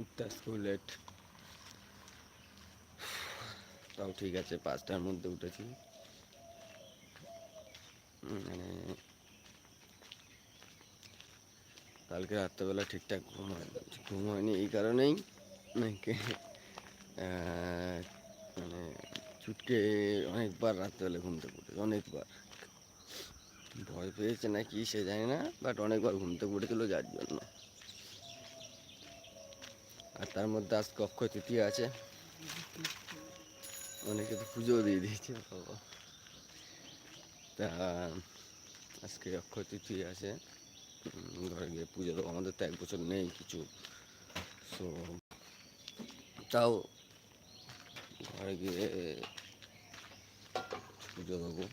উঠতে আজকেও লেট তাও ঠিক আছে, পাঁচটার মধ্যে উঠেছি। মানে কালকে রাত্রেবেলা ঠিকঠাক ঘুম হয় ঘুম হয়নি এই কারণেই নাকি মানে চুটকে অনেকবার রাত্রেবেলা ঘুমতে পড়েছে অনেকবার। ভয় পেয়েছে না কি সে জানি না বাট অনেকবার ঘুমতে পড়েছিল যার জন্য। আর তার মধ্যে আজকে অক্ষয় তৃতীয় আছে। অনেকে তো পুজোও দিয়ে দিয়েছে, বাবা। তা, আজকে অক্ষয় তৃতীয় আছে। ঘরে গিয়ে পুজো দেবো। আমাদের তো এক বছর নেই কিছু। সো তাও ঘরে গিয়ে পুজো দেবো।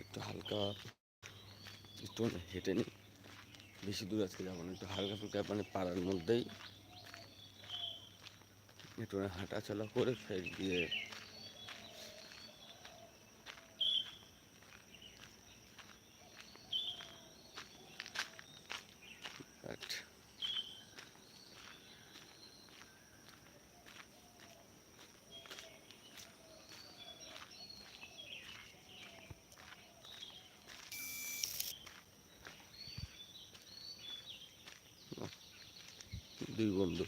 একটু হালকা, একটু হেঁটে নিই বেশি দূর আজকে যাব না, একটু হালকা ফুলকা মানে পাড়ার মধ্যেই। একটু হাঁটাচলা করে ফের গিয়ে দুই বন্ধু।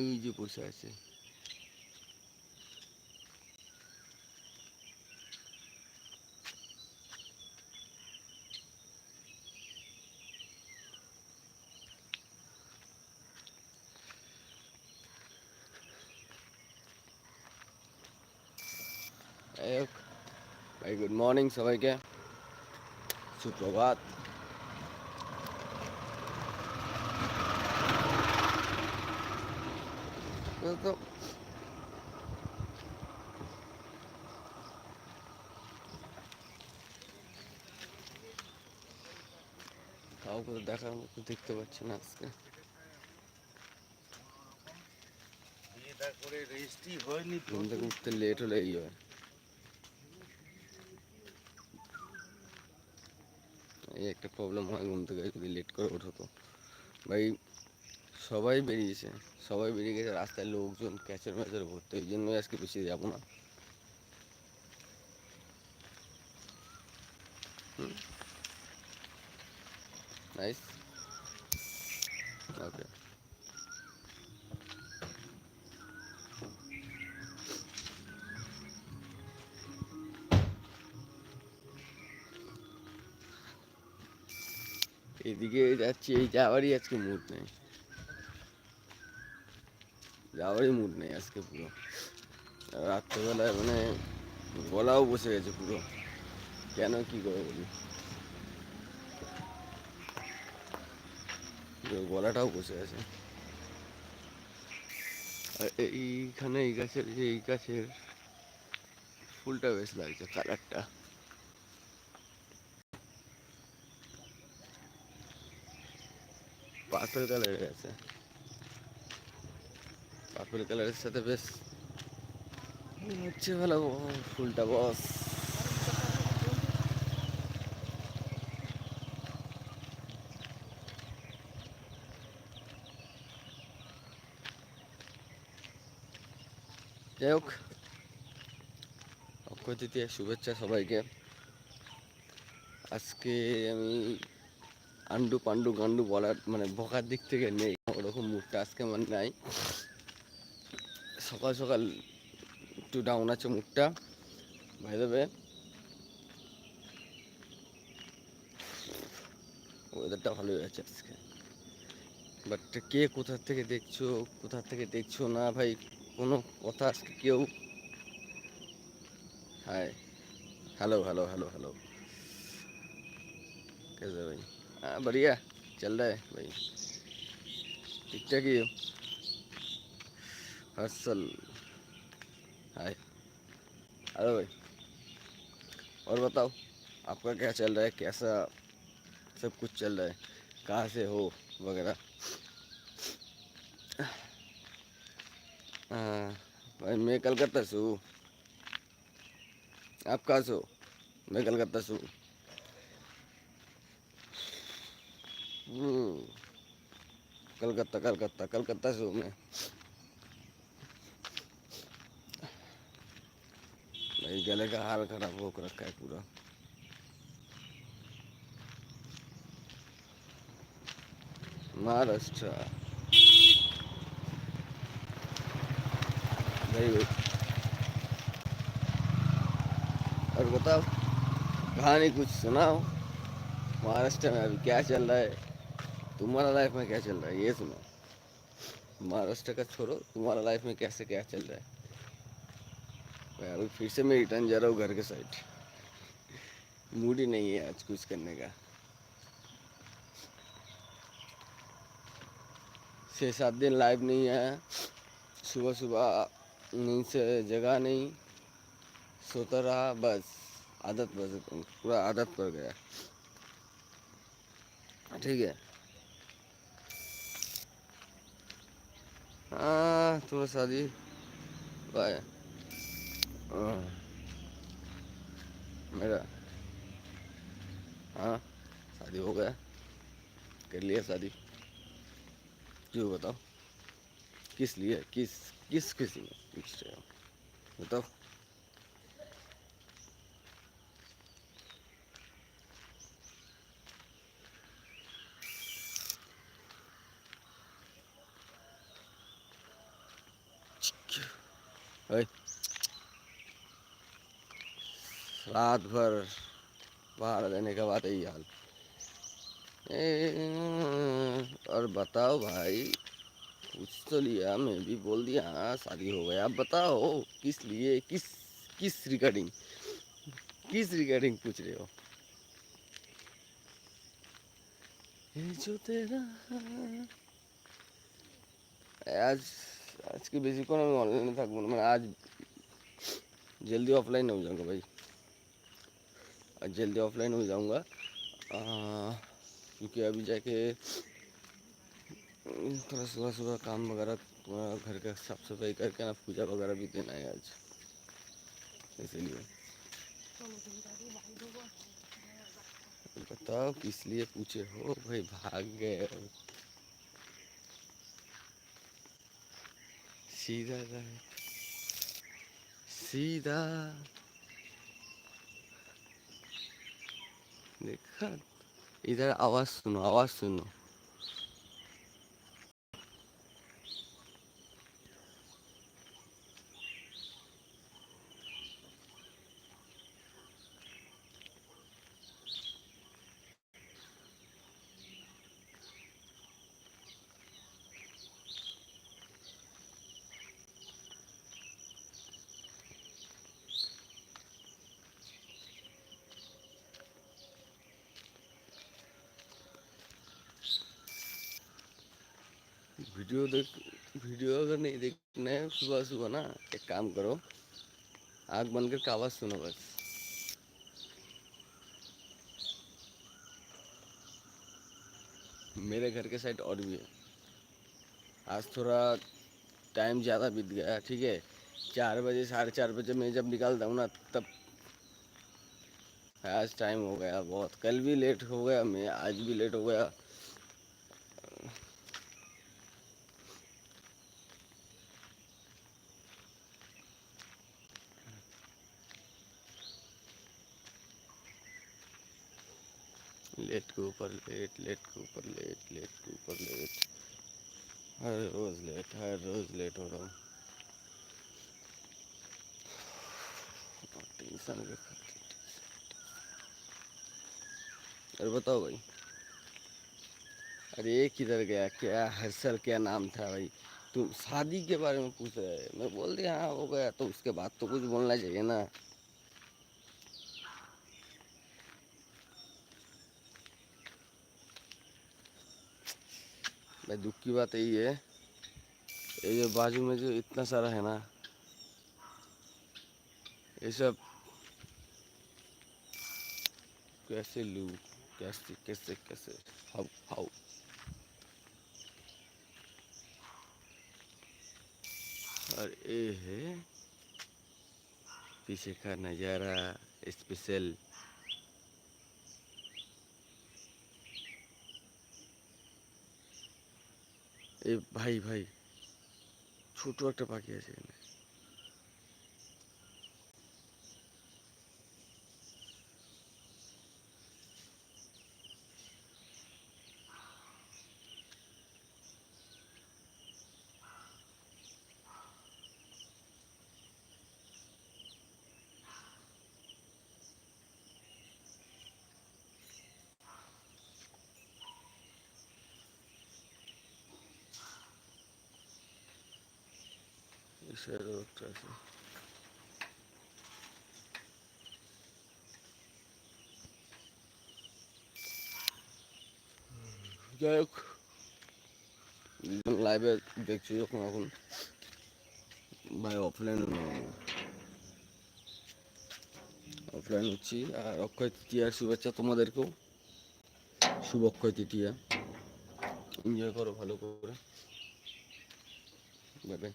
এই যে বসে আছে ভাই গুড মর্নিং সবাইকে সুপ্রভাত তো কাউকে দেখার মতো দেখতে পাচ্ছি না আজকে। থেকে উঠতে লেট হলে এই হয়। এই একটা প্রবলেম হয়, ঘুম থেকে যদি লেট করে ওঠো তো। ভাই সবাই বেরিয়েছে সবাই বেরিয়ে গেছে রাস্তায় লোকজন ক্যাচের ম্যাচের ভর্তি ওই জন্যই আজকে বেশি যাবো না নাইস ওকে এদিকে যাচ্ছি এই যাওয়ারই আজকে মুড নেই যাওয়ারই মুড নেই আজকে পুরো। রাত্রেবেলায় মানে গলাও বসে গেছে পুরো। কেন কি করে বলি? গলাটাও বসে আছে। এইখানে এই গাছের যে এই গাছের ফুলটা বেশ লাগছে, কালারটা। পার্পল কালারের আছে। পার্পল কালারের সাথে বেশ হচ্ছে ভালো ফুলটা, বস। যাই হোক, অক্ষয় তৃতীয় শুভেচ্ছা সবাইকে। আজকে আমি আন্ডু পান্ডু গান্ডু বলার মানে বকার দিক থেকে নেই, ওরকম মুডটা আজকে আমার নাই। সকাল সকাল একটু ডাউন আছে মুডটা ভাই দেবে ওয়েদারটা ভালোই আছে আজকে বাট কে কোথা থেকে দেখছো কোথা থেকে দেখছো না ভাই কোনো কথা আজকে কেউ hi hello hello hello hello कैसे भाई हाँ बढ़िया चल रहा है भाई ठीक ठाक ही हो हर्षल हाय। अरे भाई। और बताओ आपका क्या चल रहा है? कैसा सब कुछ चल रहा है? कहाँ से हो वगैरह? हाँ, भाई मैं कलकत्ता से हूँ। आप कहाँ से हो? मैं कलकत्ता से हूँ। हम्म, कलकत्ता कलकत्ता कलकत्ता से हूँ मैं। गले का हाल खराब हो रखा है पूरा। महाराष्ट्र। और बताओ, कहानी कुछ सुनाओ। महाराष्ट्र में अभी क्या चल रहा है? तुम्हारा लाइफ में क्या चल रहा है? ये सुनो। महाराष्ट्र का छोड़ो, तुम्हारा लाइफ में कैसे क्या चल रहा है? अभी फिर से मैं रिटर्न जा रहा हूँ घर के साइड मूड ही नहीं है आज कुछ करने का. छः सात दिन लाइव नहीं आया. सुबह सुबह नींद से जगा नहीं. सोता रहा बस आदत बस पूरा आदत पड़ गया. ठीक है. हाँ थोड़ा शादी बाय हाँ, मेरा। हाँ शादी हो गया। कर लिया शादी। जो बताओ। किस लिए? किस किस किसी में? पूछ रहे हो बताओ। रात भर बाहर रहने के बाद यही हाल ए, और बताओ भाई पूछ तो लिया मैं भी बोल दिया हाँ शादी हो गया अब बताओ किस लिए किस किस रिगार्डिंग किस रिगार्डिंग पूछ रहे हो ये जो तेरा आज आज के বেশি কোনো আমি অনলাইনে থাকবো না মানে আজ जल्दी ऑफलाइन हो जाऊंगा भाई आज जल्दी ऑफलाइन हो जाऊँगा। क्योंकि अभी जाके अम, थोड़ा सुबह सुबह काम वगैरह पूरा घर का साफ़ सफ़ाई करके ना पूजा वगैरह भी देना है आज। इसीलिए। बताओ किस लिए पूछे हो भाई? भाग गए सीधा सीधा। देखा इधर आवाज सुनो आवाज सुनो वीडियो देख, वीडियो अगर नहीं देखना है सुबह सुबह ना, एक काम करो, आग बंद करके आवाज़ सुनो बस। मेरे घर के साइड और भी है। आज थोड़ा टाइम ज़्यादा बीत गया, ठीक है? चार बजे, साढ़े चार बजे मैं जब निकालता हूँ ना, तब आज टाइम हो गया बहुत। कल भी लेट हो गया, मैं आज भी लेट हो गया। लेट के ऊपर लेट लेट के ऊपर लेट लेट के ऊपर लेट हर रोज लेट हर रोज लेट हो रहा हूँ। टेंशन अरे बताओ भाई। अरे किधर गया, क्या हर्षल, क्या नाम था भाई? तुम शादी के बारे में पूछ रहे मैं बोल दिया हाँ हो गया तो उसके बाद तो कुछ बोलना चाहिए ना। भाई, दुख की बात यही है। ये जो बाजू में जो इतना सारा है ना, ये सब कैसे लू, कैसे कैसे कैसे हाउ हाउ और ये है पीछे का नज़ारा स्पेशल এ ভাই ভাই ছোট একটা পাখি আছে এখানে। সাইডেও একটা আছে যাই হোক লাইভে দেখছি যখন, এখন ভাই অফলাইন অফলাইন হচ্ছি। আর অক্ষয় তৃতীয়ার শুভেচ্ছা তোমাদেরকেও। শুভ অক্ষয় তৃতীয়া। এনজয় করো ভালো করে। Bye bye